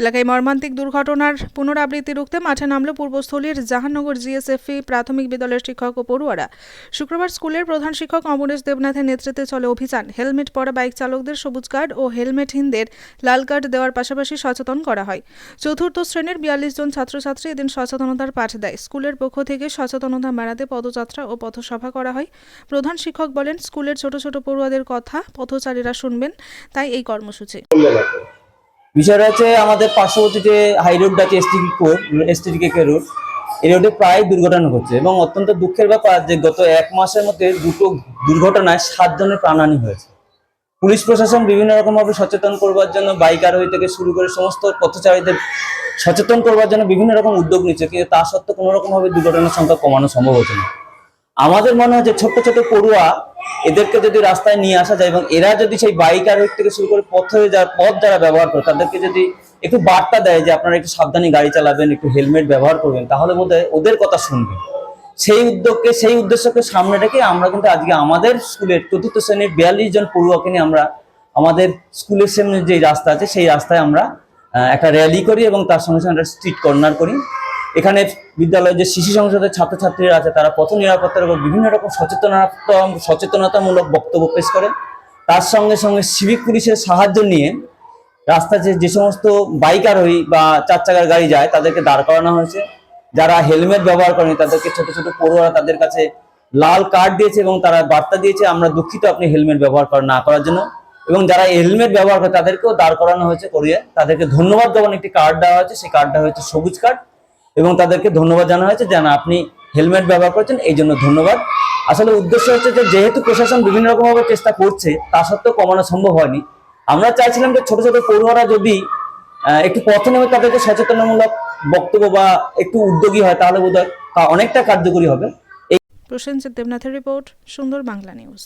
এলাকায় মর্মান্তিক দুর্ঘটনার পুনরাবৃত্তি রুখতে মাঠে নামল পূর্বস্থলীর জাহানগর জিএসএফই প্রাথমিক বিদ্যালয়ের শিক্ষক ও পড়ুয়ারা। শুক্রবার স্কুলের প্রধান শিক্ষক অমরেশ দেবনাথের নেতৃত্বে চলে অভিযান। হেলমেট পরা বাইক চালকদের সবুজ কার্ড ও হেলমেটহীনদের লাল কার্ড দেওয়ার পাশাপাশি সচেতন করা হয়। চতুর্থ শ্রেণির বিয়াল্লিশ জন ছাত্রছাত্রী এদিন সচেতনতার পাঠ দেয়। স্কুলের পক্ষ থেকে সচেতনতা বাড়াতে পদযাত্রা ও পথসভা করা হয়। প্রধান শিক্ষক বলেন, স্কুলের ছোট ছোট পড়ুয়াদের কথা পথচারীরা শুনবেন, তাই এই কর্মসূচি। বিষয়টা হচ্ছে আমাদের পার্শ্ববর্তী যে হাই রোড আছে এসটিডি কোড এসটিডি কে রোড এই রোডে প্রায় দুর্ঘটনা ঘটছে এবং অত্যন্ত দুঃখের ব্যাপার যে গত এক মাসের মধ্যে দুটো দুর্ঘটনায় সাতজনের প্রাণহানি হয়েছে। পুলিশ প্রশাসন বিভিন্ন রকমভাবে সচেতন করবার জন্য, বাইক আরোহী থেকে শুরু করে সমস্ত পথচারীদের সচেতন করবার জন্য বিভিন্ন রকম উদ্যোগ নিচ্ছে কিন্তু তা সত্ত্বেও কোনো রকমভাবে দুর্ঘটনার সংখ্যা কমানো সম্ভব হচ্ছে না। আমাদের মনে হয় যে ছোট্ট ছোট পড়ুয়া এদেরকে যদি রাস্তায় নিয়ে আসা যায় এবং এরা যদি সেই বাইক আরোহী থেকে শুরু করে পথে যারা পথ যারা ব্যবহার করে, তাদেরকে যদি একটু বার্তা দেয় যে আপনারা একটু সাবধানে গাড়ি চালাবেন, একটু হেলমেট ব্যবহার করবেন, তাহলে বোধহয় ওদের কথা শুনবেন সেই উদ্যোগকে, সেই উদ্দেশ্যকে সামনে রেখে আমরা কিন্তু আজকে আমাদের স্কুলের চতুর্থ শ্রেণির বিয়াল্লিশ জন পড়ুয়াকে নিয়ে আমরা আমাদের স্কুলের সামনে যে রাস্তা আছে, সেই রাস্তায় আমরা একটা র্যালি করি এবং তার সঙ্গে সঙ্গে একটা স্ট্রিট কর্নার করি। এখানে বিদ্যালয়ে যে শিশু সংসদের ছাত্রছাত্রীরা আছে, তারা পথ নিরাপত্তার উপর বিভিন্ন রকম সচেতনতা সচেতনতামূলক বক্তব্য পেশ করেন। তার সঙ্গে সঙ্গে সিভিক পুলিশের সাহায্য নিয়ে রাস্তায় যে সমস্ত বাইক আরোহী বা চার চাকার গাড়ি যায়, তাদেরকে দাঁড় করানো হয়েছে। যারা হেলমেট ব্যবহার করেনি, তাদেরকে ছোট ছোট পড়ুয়ারা তাদের কাছে লাল কার্ড দিয়েছে এবং তারা বার্তা দিয়েছে, আমরা দুঃখিত আপনি হেলমেট ব্যবহার না করার জন্য। এবং যারা হেলমেট ব্যবহার করে, তাদেরকেও দাঁড় করানো হয়েছে করিয়ে। তাদেরকে ধন্যবাদ দেওয়ার একটি কার্ড দেওয়া হয়েছে, সেই কার্ডটা হচ্ছে সবুজ কার্ড এবং তাদেরকে ধন্যবাদ জানানো হয়েছে যেন আপনি হেলমেট ব্যবহার করছেন, এই জন্য ধন্যবাদ। আসলে উদ্দেশ্য হচ্ছে যে যেহেতু প্রশাসন বিভিন্ন রকমভাবে চেষ্টা করছে, তা সত্ত্বেও কমানো সম্ভব হয়নি। আমরা চাইছিলাম যে ছোট ছোট পড়ুয়ারা যদি একটু পথ নেমে তাদেরকে সচেতনমূলক বক্তব্য বা একটু উদ্যোগী হয়, তাহলে বোধহয় তা অনেকটা কার্যকরী হবে। প্রসেনজিৎ দেবনাথের রিপোর্ট, সুন্দর বাংলা নিউজ।